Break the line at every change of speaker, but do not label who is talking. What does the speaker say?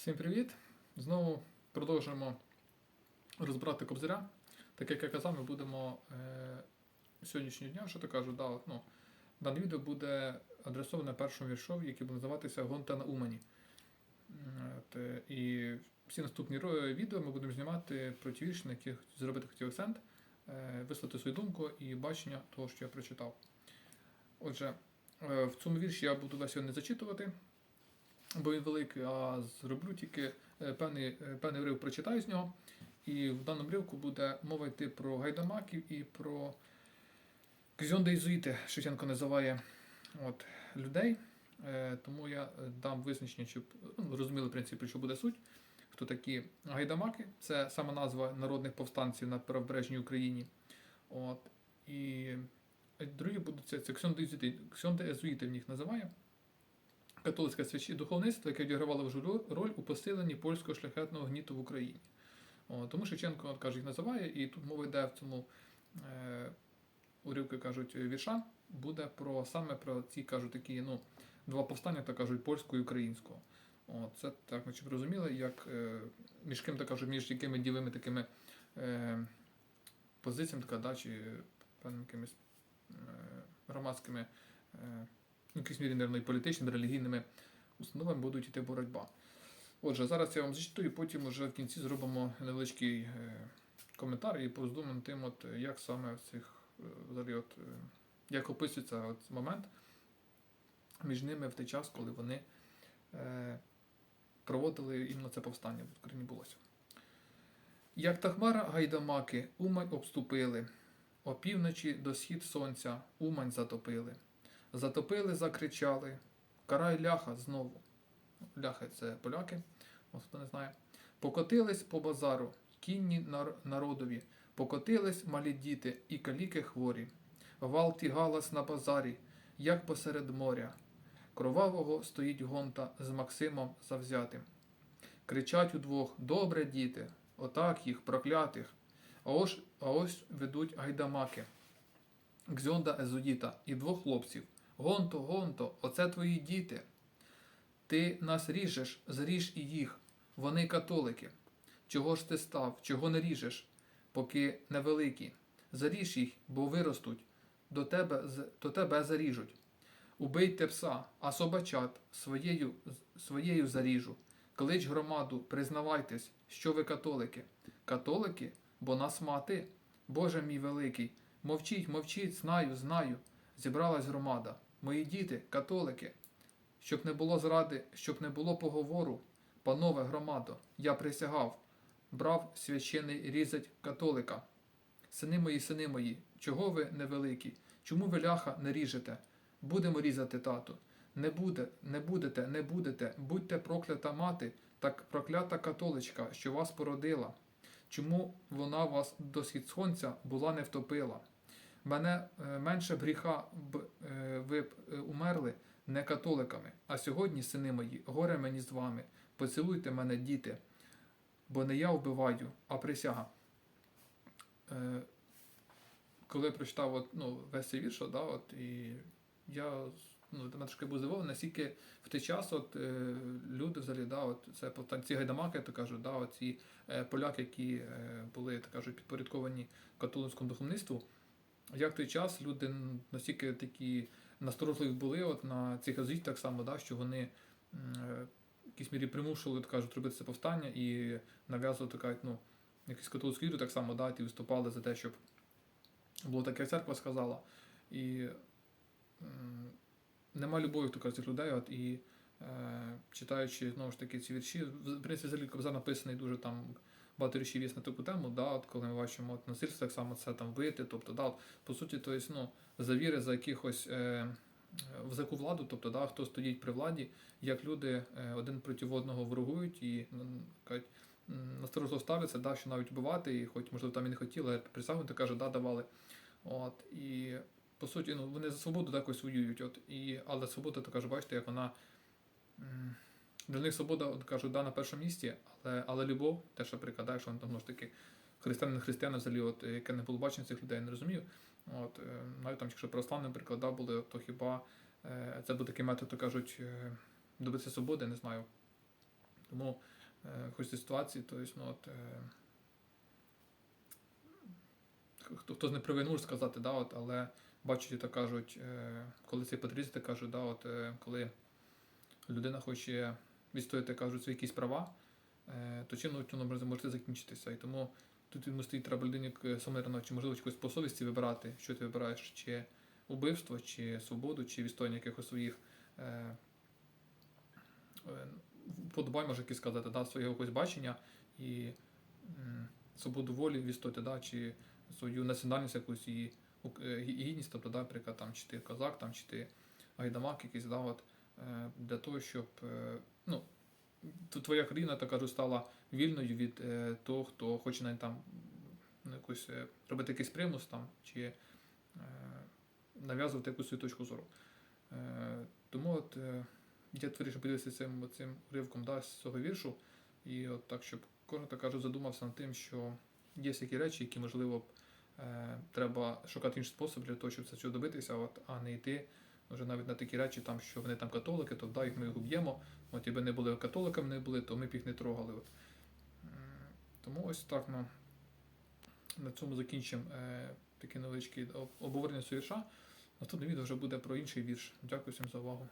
Всім привіт! Знову продовжуємо розбирати кобзаря. Так як я казав, ми будемо е, сьогоднішнього дня, що то кажу, да, ну, дане відео буде адресоване першому віршові, який буде називатися Гонта на Умані. От, е, і всі наступні відео ми будемо знімати про ті вірші, на яких зробити хотів акцент, е, висловити свою думку і бачення того, що я прочитав. Отже, е, в цьому вірші я буду весь його не зачитувати, бо він великий, а зроблю тільки е, певний, е, певний рив прочитаю з нього. І в даному ривку буде мова йти про гайдамаків і про кзьондейзуїти, Шевченко називає от, людей. Е, тому я е, дам визначення, щоб ну, розуміли, в принципі, що буде суть. Хто такі гайдамаки? Це сама назва народних повстанців на правобережній Україні. От. І другі будуть це, це ксьонда ізуїти. В них називає католицьке свящі духовництво, яке відігравало важливу роль у посиленні польського шляхетного гніту в Україні. О, тому Шевченко каже, їх називає, і тут мова йде в цьому е, уривки кажуть вірша, буде про саме про ці кажуть такі ну, два повстання, так кажуть, польського і українського. О, це так, ми розуміли, як е, між ким так кажуть, між якими ділими такими е, позиціями, така, да, чи певними якимись е, громадськими. Е, в якійсь мірі, і політичними, релігійними установами будуть йти боротьба. Отже, зараз я вам зачитую, потім вже в кінці зробимо невеличкий е, коментар і пороздумаємо над тим, от, як саме в цих е, взагалі, от, е, як описується от момент між ними в той час, коли вони проводили іменно це повстання в Україні булося. Як та хмара гайдамаки Умань обступили, опівночі до схід сонця Умань затопили. Затопили, закричали. Карай ляха знову. Ляхи це поляки, хто не знає. Покотились по базару, кінні народові, покотились малі діти і каліки хворі. Валті галас на базарі, як посеред моря. Кровавого стоїть гонта з Максимом завзятим. Кричать удвох: Добре, діти, отак їх, проклятих. А ось, а ось ведуть гайдамаки. Гзьонда Езудіта і двох хлопців. Гонто, гонто, оце твої діти. Ти нас ріжеш, зріж і їх. Вони католики. Чого ж ти став, чого не ріжеш, поки невеликі? Заріж їх, бо виростуть, до тебе, до тебе заріжуть. Убийте пса, а собачат своєю, своєю заріжу. Клич громаду, признавайтесь, що ви католики. Католики, бо нас мати. Боже мій великий, мовчіть, мовчіть, знаю, знаю. Зібралась громада. Мої діти, католики. Щоб не було зради, щоб не було поговору. Панове громадо, я присягав, брав священий різать католика. Сини мої, сини мої, чого ви невеликі? Чому ви ляха не ріжете? Будемо різати тату. Не буде, не будете, не будете, будьте проклята мати, так проклята католичка, що вас породила. Чому вона вас до схід сонця була не втопила? Мене е, менше б гріха б е, ви б е, умерли не католиками. А сьогодні, сини мої, горе мені з вами. Поцілуйте мене, діти, бо не я вбиваю, а присяга. Коли прочитав от, ну, весь цей вірш, да, от, і я ну, трошки був здивований, наскільки в той час от, е, люди взагалі, да, от, це ці гайдамаки, то кажуть, да, ці е, поляки, які е, були так кажуть, підпорядковані католицькому духовництву, як той час люди настільки такі насторожливі були от, на цих азітах так само, да, що вони в якійсь мірі примушували так кажуть, робити це повстання і нав'язували так, кажуть, ну, якусь католицьку віру так само, да, і виступали за те, щоб було таке, церква сказала. І нема любові кажуть, цих людей. От, і е, читаючи знову ж таки ці вірші, в принципі, взагалі Кобзар написаний дуже там багато віршів є на таку тему, да, от, коли ми бачимо от, насильство, так само це там вбити. Тобто, да, от, по суті, то є, ну, завіри за якихось. Е, в яку владу, тобто да, хто стоїть при владі, як люди е, один проти одного ворогують і насторожно ставляться, да, що навіть вбивати, і хоч можливо там і не хотіли, присягу то каже, да, давали. От, і по суті, ну, вони за свободу якось воюють. От, і, але свобода, то каже, бачите, як вона. Для них свобода, от, кажуть, да, на першому місці, але, але любов, те, що прикладає, що вони там ж таки християни християни взагалі, от, яке не було бачення цих людей, не розумію. От, е, навіть там, якщо православні, наприклад, були, то хіба е, це був такий метод, то кажуть, е, добитися свободи, не знаю. Тому хоч ці ситуації, то есть, ну, от, хто, хтось не може сказати, да, от, але і так кажуть, коли цей патріоти кажуть, да, от, коли людина хоче відстояти, кажуть, свої якісь права, е, то чим воно може, може закінчитися. І тому тут йому стоїть треба людині саме рано, чи можливо якось по совісті вибирати, що ти вибираєш, чи убивство, чи свободу, чи відстояння якихось своїх е, е, вподобань, може якось сказати, да, свого якогось бачення і свободу волі відстояти, да, чи свою національність якусь і е, гідність, тобто, да, наприклад, там, чи ти козак, там, чи ти гайдамак якийсь, да, от, е, для того, щоб е, ну, твоя країна, так кажу, стала вільною від е, того, хто хоче навіть там ну, якусь, е, робити якийсь примус там, чи е, нав'язувати якусь свою точку зору. Е, тому от, е, я вирішив поділитися цим, цим уривком да, з цього віршу, і от так, щоб кожен так кажу, задумався над тим, що є такі речі, які, можливо, е, треба шукати інший спосіб для того, щоб це добитися, от, а не йти вже навіть на такі речі, там, що вони там католики, то да, їх ми їх уб'ємо. От якби не були католиками, не були, то ми б їх не трогали. От. Тому ось так ну, на цьому закінчимо е, таке невеличке обговорення суєша. Наступне відео вже буде про інший вірш. Дякую всім за увагу.